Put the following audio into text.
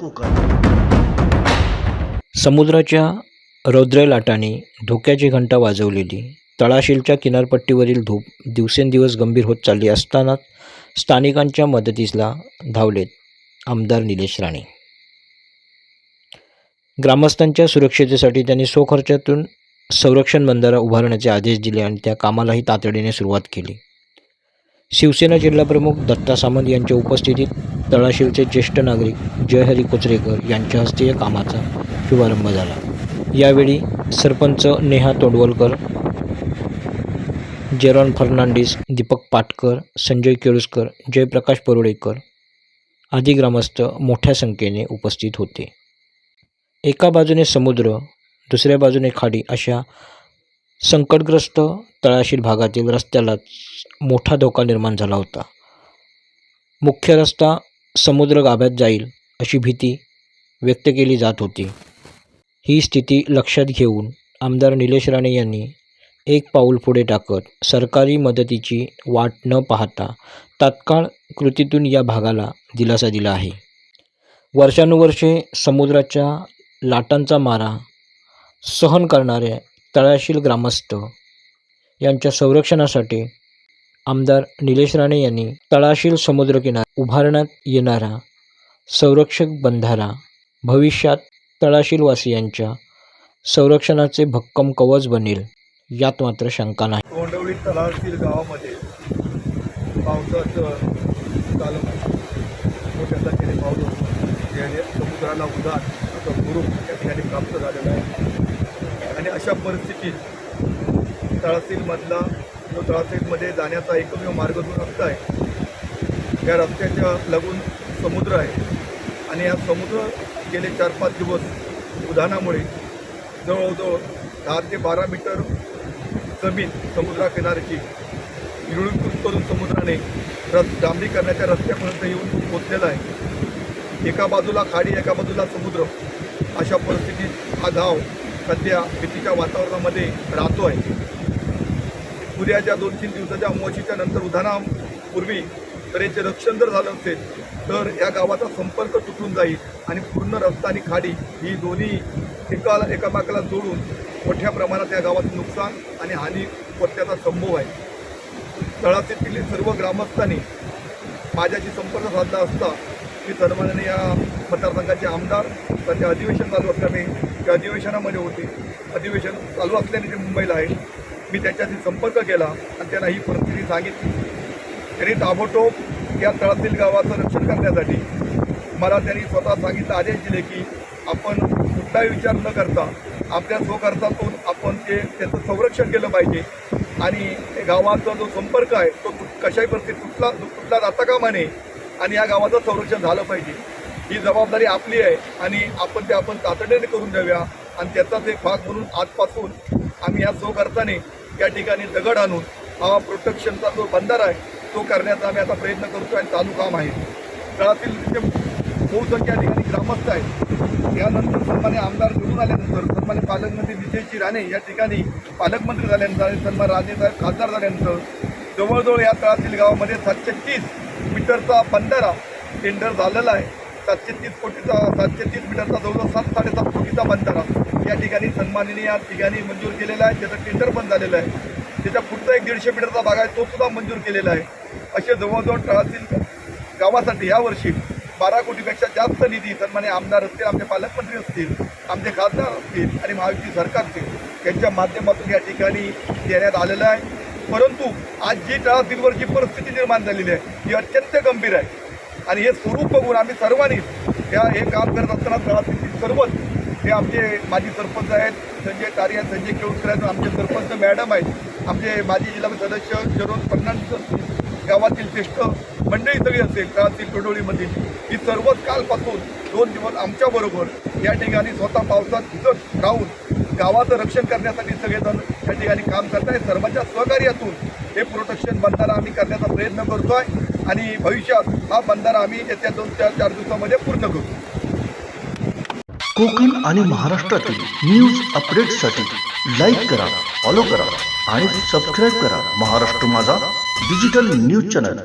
कोकण समुद्राच्या रौद्रलाटाने धोक्याची घंटा वाजवलेली तळाशीलच्या किनारपट्टीवरील धूप दिवसेंदिवस गंभीर होत चालली असतानाच स्थानिकांच्या मदतीला धावलेत आमदार निलेश राणे. ग्रामस्थांच्या सुरक्षितेसाठी त्यांनी स्वखर्चातून संरक्षण बंधारा उभारण्याचे आदेश दिले आणि त्या कामालाही तातडीने सुरुवात केली. शिवसेना जिल्हाप्रमुख दत्ता सामंत यांच्या उपस्थितीत तळाशिवचे ज्येष्ठ नागरिक जयहरी कुचरेकर यांच्या हस्ते या कामाचा शुभारंभ झाला. यावेळी सरपंच नेहा तोंडवलकर जेरॉन फर्नांडिस दीपक पाटकर संजय केळुसकर जयप्रकाश परोडेकर आदी ग्रामस्थ मोठ्या संख्येने उपस्थित होते. एका बाजूने समुद्र दुसऱ्या बाजूने खाडी अशा संकटग्रस्त तळाशील भागातील रस्त्यालाच मोठा धोका निर्माण झाला होता. मुख्य रस्ता समुद्र गाभ्यात जाईल अशी भीती व्यक्त केली जात होती. ही स्थिती लक्षात घेऊन आमदार निलेश राणे यांनी एक पाऊल पुढे टाकत सरकारी मदतीची वाट न पाहता तात्काळ कृतीतून या भागाला दिलासा दिला आहे. वर्षानुवर्षे समुद्राच्या लाटांचा मारा सहन करणाऱ्या तळाशील ग्रामस्थ यांच्या संरक्षणासाठी आमदार निलेश राणे यांनी तळाशील समुद्रकिनार उभारण्यात येणारा संरक्षक बंधारा भविष्यात तळाशीलवासियांच्या संरक्षणाचे भक्कम कवच बनेल यात मात्र शंका नाही. तोंडवली तलावातील गावामध्ये पावसाचं मोठ्या संख्येने पाऊस समुद्राला उदार असं गुरु या ठिकाणी प्राप्त झालेलं आहे. अशा परिस्थितीत तळासीलमधला जो तळासीलमध्ये जाण्याचा एकमेव मार्ग जो रस्ता आहे त्या रस्त्याच्या लागून समुद्र आहे. आणि या समुद्र गेले चार पाच दिवस उधाणामुळे जवळजवळ दहा ते बारा मीटर जमीन समुद्राकिनाऱ्याची विरळीकृत करून समुद्राने रस डांबरीकरणाच्या रस्त्यापर्यंत येऊन पोचलेला आहे. एका बाजूला खाडी एका बाजूला समुद्र. अशा परिस्थितीत हा गाव सध्या भीतीच्या वातावरणामध्ये राहतो आहे उद्याच्या दोन तीन दिवसाच्या अमावशीच्या नंतर उधाणापूर्वी तर याचे रक्षण जर झालं असेल तर या गावाचा संपर्क तुटून जाईल आणि पूर्ण रस्ता आणि खाडी ही दोन्ही एकाला एकामेकाला जोडून मोठ्या प्रमाणात या गावाचं नुकसान आणि हानी पत्त्याचा संभव आहे. तळातील सर्व ग्रामस्थांनी माझ्याशी संपर्क साधला असता मी सन्मानाने या मतदारसंघाचे आमदार सध्या अधिवेशन चालू असल्याने त्या अधिवेशनामध्ये होते. अधिवेशन चालू असल्याने ते मुंबईला आहे. मी त्याच्याशी संपर्क केला आणि त्यांना ही परिस्थिती सांगितली. त्यांनी ताबोटोब या तळातील गावाचं रक्षण करण्यासाठी मला त्यांनी स्वतः सांगितलं आदेश दिले की आपण कुठलाही विचार न करता आपल्या स्वखर्चातून आपण ते त्याचं संरक्षण केलं पाहिजे. आणि गावाचा जो संपर्क आहे तो कशाही परिस्थितीत तुटला तुटला जाता कामा नये. आणि या गावाचं संरक्षण झालं पाहिजे. ही जबाबदारी आपली आहे आणि आपण ते आपण तातडीने करून द्याव्या आणि त्याचाच एक भाग म्हणून आजपासून आम्ही या स्वखर्चाने त्या ठिकाणी दगड आणून हा प्रोटेक्शनचा जो बंधारा आहे तो करण्याचा आम्ही आता प्रयत्न करतो आणि चालू काम आहे. तळातील जे बहुसंख्या ठिकाणी ग्रामस्थ आहेत यानंतर सन्मान्य आमदार निवडून आल्यानंतर सन्मान्य पालकमंत्री विजयजी राणे या ठिकाणी पालकमंत्री झाल्यानंतर आणि राजे साहेब खासदार झाल्यानंतर जवळजवळ या तळातील गावामध्ये सातशे तीस मीटरचा बंधारा टेंडर झालेला आहे. सातशे तीस कोटीचा सातशे तीस मीटरचा जवळजवळ सात साडेसात कोटीचा बंधारा या ठिकाणी सन्मानीने या ठिकाणी मंजूर केलेला आहे. त्याचं टेंडर पण झालेलं आहे. त्याच्या पुढचा एक दीडशे मीटरचा भाग आहे तो सुद्धा मंजूर केलेला आहे. असे जवळजवळ तळातील गावासाठी यावर्षी बारा कोटीपेक्षा जास्त निधी सन्माने आमदार असतील आमचे पालकमंत्री असतील आमचे खासदार असतील आणि महायुती सरकार असतील यांच्या माध्यमातून या ठिकाणी देण्यात आलेलं आहे. परंतु आज जी तळातीलवर जी परिस्थिती निर्माण झालेली आहे ही अत्यंत गंभीर आहे. आणि हे स्वरूप बघून आम्ही सर्वांनीच या हे काम करत असताना तळातील सर्वच हे आमचे माजी सरपंच आहेत संजय तारे आहेत संजय केळुसकर आहेत आमचे सरपंच मॅडम आहेत आमचे माजी जिल्हा सदस्य शरोन फडणवीस गावातील ज्येष्ठ मंडळी सगळी असेल तळातील कडोळीमधील ही सर्वच कालपासून दोन दिवस आमच्याबरोबर या ठिकाणी स्वतः पावसात भिजत राहून गावाचं रक्षण करण्यासाठी सगळेजण या ठिकाणी काम करत आहेत सर्वांच्या सहकार्यातून हे प्रोटेक्शन बंधारा आम्ही करण्याचा प्रयत्न करतोय आणि भविष्यात हा बंधारा आम्ही येत्या दोन चार चार दिवसामध्ये पूर्ण करू. कोकण आणि महाराष्ट्रातील न्यूज अपडेटसाठी लाईक करा फॉलो करा आणि सबस्क्राईब करा महाराष्ट्र माझा डिजिटल न्यूज चॅनल